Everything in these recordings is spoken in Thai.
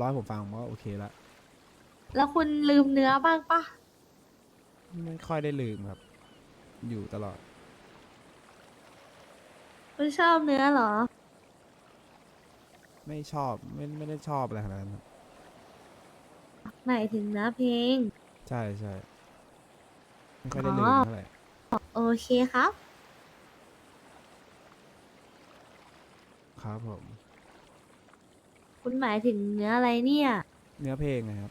ร้อยผมฟังผมก็โอเคละแล้วคุณลืมเนื้อบ้างปะไม่ค่อยได้ลืมครับ อยู่ตลอด คุณชอบเนื้อเหรอ ไม่ชอบไม่ไม่ได้ชอบอะไรขนาดนั้นครับหมายถึงเนื้อเพลง ใช่ใช่ไม่ค่อยได้ลืมอ๋อเท่าไหร่โอเคครับ ครับผม คุณหมายถึงเนื้ออะไรเนี่ย เนื้อเพลงนะครับ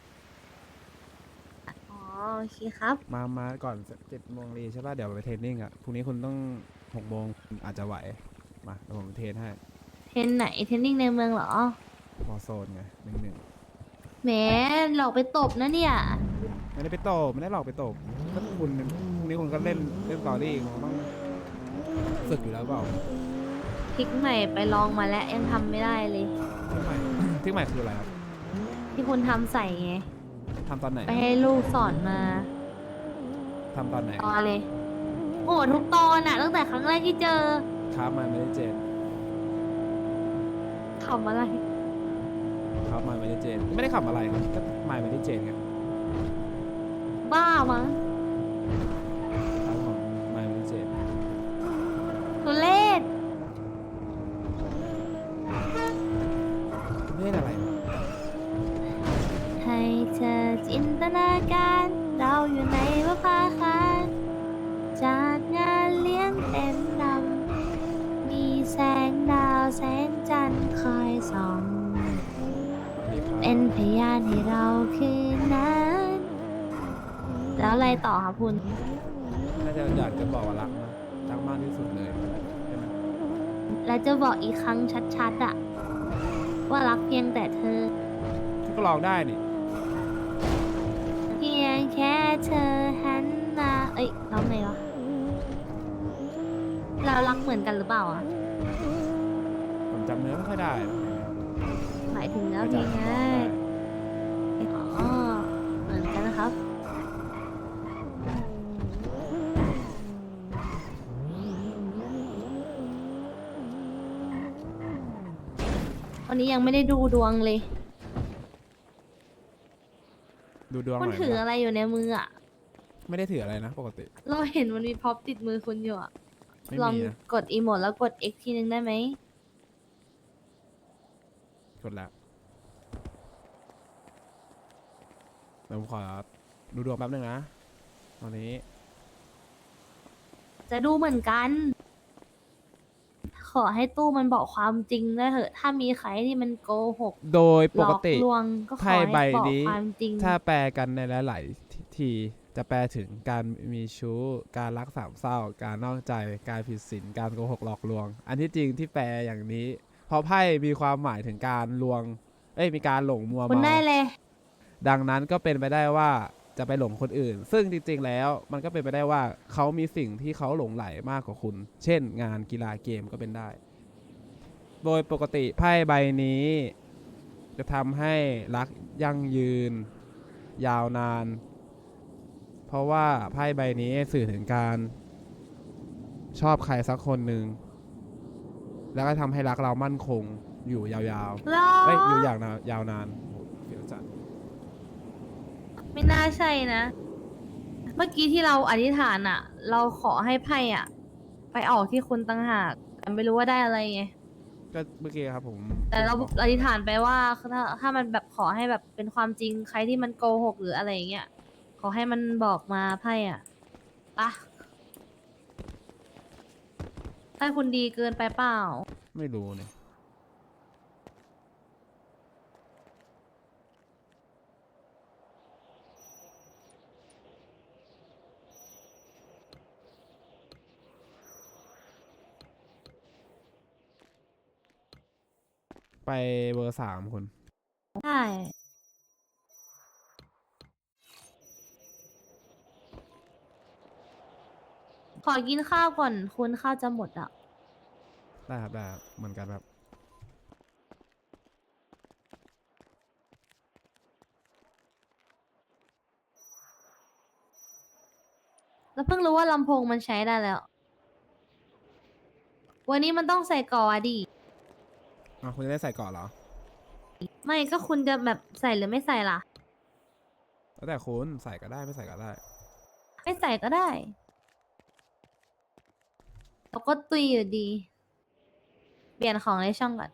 อ๋อโอเคครับ มามาก่อนเจ็ดโมงรีใช่ป่ะ เดี๋ยวไปเทรนนิ่งอะ พรุ่งนี้คุณต้องหกโมงอาจจะไหว มาเดี๋ยวผมเทรนให้เทรนไหนเทรนนิ่งในเมืองเหรอมอโซนไงหนึ่งหนึ่งแหมหลอกไปตบนะเนี่ย ไม่ได้ไปตบไม่ได้หลอกไปตบก็คุณพรุ่งนี้คุณก็เล่นเล่นสตอรี่คุณต้องฝึกอยู่แล้วเปล่า พลิกใหม่ไปลองมาแล้วยังทำไม่ได้เลย ที่ใหม่ที่ใหม่คืออะไรครับที่คุณทำใส่ไง ทำตอนไหนไปให้ลูกสอนมาทำตอนไหนตอนเลย โอ้ทุกตอนอะตั้งแต่ครั้งแรกที่เจอครับมาไม่ได้เจนทำอะไร ครับมาไม่ได้เจน ไม่ได้ขับอะไรครับก็มาไม่ได้เจนไงบ้ามั้ง นตนาการ เราอยู่ในวะพาคารจากงานเลี้ยงเต็มลำมีแสงดาวแสงจันทร์คอยส่องดีครับเป็นพยานให้เราคืนนั้น แล้วอะไรต่อครับคุณ น่าจะอยากจะบอกว่ารักนะรักมากที่สุดเลยใช่ไหมแล้วจะบอกอีกครั้งชัดๆอะว่ารักเพียงแต่เธอ ก็ลองได้นี่เพียงแค่ เธอหันมา เอ้ยร้องไงวะ เรารักเหมือนกันหรือเปล่าอะ ผมจำเนื้อไม่ค่อยได้หมายถึงเนื้อไม่เพลงจำไงได้อ๋อเหมือนกันนะครับ วันนี้ยังไม่ได้ดูดวงเลย ดูดวงหคุณน่อยถือนะอะไรอยู่ในมืออะไม่ได้ถืออะไรนะ ปกติเราเห็นมันมีพ็อปติดมือคุณอยู่อะไม่ลองมีนะกดอีโมดแล้วกด X ทีนึงได้ไหม กดแล้วเดี๋ยวผมขอดูดวงแป๊บนึงนะตอนนี้ จะดูเหมือนกันข อให้ตู้มันบอกความจริงได้เถอะ ถ้ามีใครที่มันโกหกโดยหปลกอกติลวงก็ขอไพ่ให้ใบบอกนี้ ความจริง ถ้าแปลกันในหลาย ๆ ทีจะแปลถึงการมีชู้ การรักสามเศร้า การนอกใจ การผิดศีล การโกหกหลอกลวง อันที่จริงที่แปลอย่างนี้เพราะไพ่มีความหมายถึงการลวง เอ้ยมีการหลงมัวคุณเมา ได้เลย ดังนั้นก็เป็นไปได้ว่า จะไปหลงคนอื่น ซึ่งจริงๆแล้วมันก็เป็นไปได้ว่าเขามีสิ่งที่เขาหลงไหลมากกว่าคุณ เช่น งานกีฬาเกมก็เป็นได้ โดยปกติไพ่ใบนี้ จะทำให้รักยั่งยืน ยาวนาน เพราะว่าไพ่ใบนี้สื่อถึงการ ชอบใครสักคนหนึ่งแล้วก็ทำให้รักเรามั่นคงอยู่ยาวรอๆเอ้ยอยู่อย่างนานยาวนานโอ้โหเสียวจัด ไม่น่าใช่นะ เมื่อกี้ที่เราอธิษฐานอะเราขอให้ไพ่อะไปออกที่คุณตั้งหากแต่ไม่รู้ว่าได้อะไรไง ก็เมื่อกี้ครับผมแต่เราอธิษฐานไปว่าถ้าถ้ามันแบบขอให้แบบเป็นความจริงใครที่มันโกหกหรืออะไรอย่างเงี้ยขอให้มันบอกมาไพ่อะปะถ้าคุณดีเกินไปเปล่า ไม่รู้เนี่ย ไปเบอร์สามคุณใช่ขอกินข้าวก่อน คุณข้าวจะหมดอะ ได้ครับได้ครับเหมือนกันครับ แล้วเพิ่งรู้ว่าลำโพงมันใช้ได้แล้ว วันนี้มันต้องใส่กออะดิ อะคุณจะได้ใส่ก่อนเหรอ ไม่ก็คุณจะแบบใส่หรือไม่ใส่ล่ะ แล้วแต่คุณใส่ก็ได้ไม่ใส่ก็ได้ ไม่ใส่ก็ได้แล้วก็ตุยอยู่ดี เปลี่ยนของในช่องก่อน